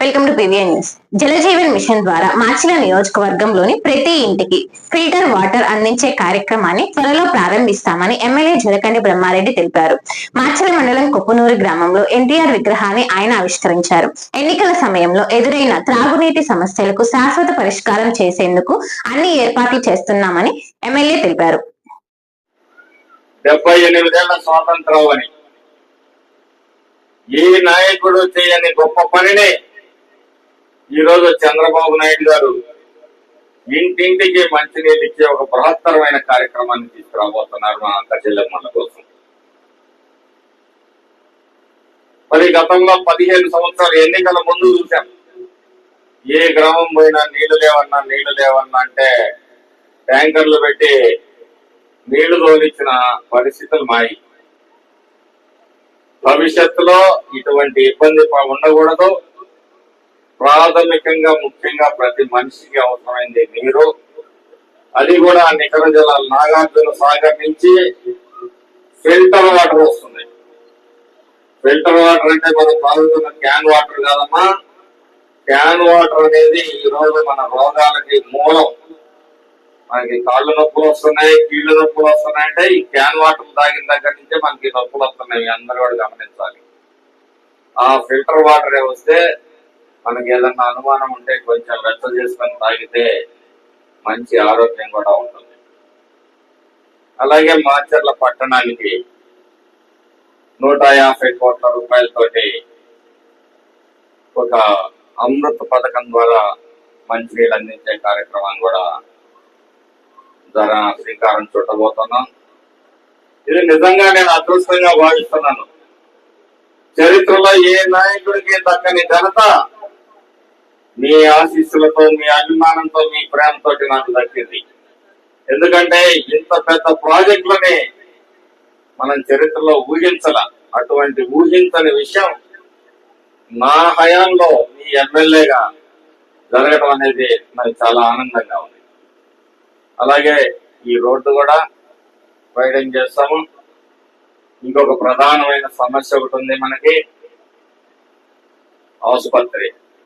Welcome to PVN news Jal Jeevan mission ద్వారా మాచిన నియోజకవర్గంలోని ప్రతి ఇంటికి ఫిల్టర్ వాటర్ అందించే కార్యక్రమాన్ని త్వరలో ప్రారంభిస్తామని ఎమ్మెల్యే జలకండి బ్రహ్మారెడ్డి తెలిపారు. మాచిన మండలం కొప్పునూరు గ్రామంలో ఎన్టీఆర్ విగ్రహాన్ని ఆయన ఆవిష్కరించారు. ఎన్నికల సమయంలో ఎదురైన త్రాగునీటి సమస్యలకు శాశ్వత పరిష్కారం చేసేందుకు అన్ని ఏర్పాట్లు చేస్తున్నామని ఎమ్మెల్యే తెలిపారు. డెబ్బై ఎనిమిదేళ్ళ స్వాతంత్రం అని. ఏ నాయకుడు చేయని గొప్ప పనిని ఈరోజు చంద్రబాబు నాయుడు గారు ఇంటింటికి మంచినీళ్ళు ఇచ్చే ఒక బృహత్తరమైన కార్యక్రమాన్ని తీసుకురాబోతున్నారు మన అక్క చెల్లెమ్మల కోసం. మరి గతంలో పదిహేను సంవత్సరాలు ఎన్నికల ముందు చూశాం. ఏ గ్రామం పోయినా నీళ్ళు లేవన్నా నీళ్ళు లేవన్నా అంటే ట్యాంకర్లు పెట్టి నీళ్ళు తోలిచ్చిన పరిస్థితులు మాయి. భవిష్యత్తులో ఇటువంటి ఇబ్బంది ఉండకూడదు. ప్రాథమికంగా ముఖ్యంగా ప్రతి మనిషికి అవసరమైంది నీరు. అది కూడా నికర జల నాగార్జున సాగర్ నుంచి ఫిల్టర్ వాటర్ వస్తుంది. ఫిల్టర్ వాటర్ అంటే మనం తాగుతున్న క్యాన్ వాటర్ కాదమ్మా. క్యాన్ వాటర్ అనేది ఈ రోజు మన రోగాలకి మూలం. మనకి కాళ్ళు నొప్పులు వస్తున్నాయి కీళ్ళు నొప్పులు వస్తున్నాయి అంటే ఈ క్యాన్ వాటర్ తాగిన దగ్గర నుంచే మనకి నొప్పులు వస్తున్నాయి. అందరూ కూడా గమనించాలి. ఆ ఫిల్టర్ వాటర్ వస్తే మనకి ఏదన్నా అనుమానం ఉంటే కొంచెం వెచ్చ చేసుకొని తాగితే మంచి ఆరోగ్యం కూడా ఉంటుంది. అలాగే మాచర్ల పట్టణానికి నూట యాభై కోట్ల రూపాయలతోటి ఒక అమృత్ పథకం ద్వారా మంచినీళ్ళు అందించే కార్యక్రమాన్ని కూడా ధర శ్రీకారం చుట్టబోతున్నాం. ఇది నిజంగా నేను అదృష్టంగా భావిస్తున్నాను. చరిత్రలో ఏ నాయకుడికి దక్కని ఘనత మీ ఆశీస్సులతో మీ అభిమానంతో మీ ప్రేమతో నాకు దక్కింది ఎందుకంటే ఇంత పెద్ద ప్రాజెక్టులని మనం చరిత్రలో ఊహించాల అటువంటి ఊహించని విషయం నా హయాంలో మీ ఎమ్మెల్యేగా జరగడం అనేది నాకు చాలా ఆనందంగా ఉంది. అలాగే ఈ రోడ్డు కూడా వైడన్ చేస్తాము. ఇంకొక ప్రధానమైన సమస్య ఒకటి ఉంది మనకి ఆసుపత్రి.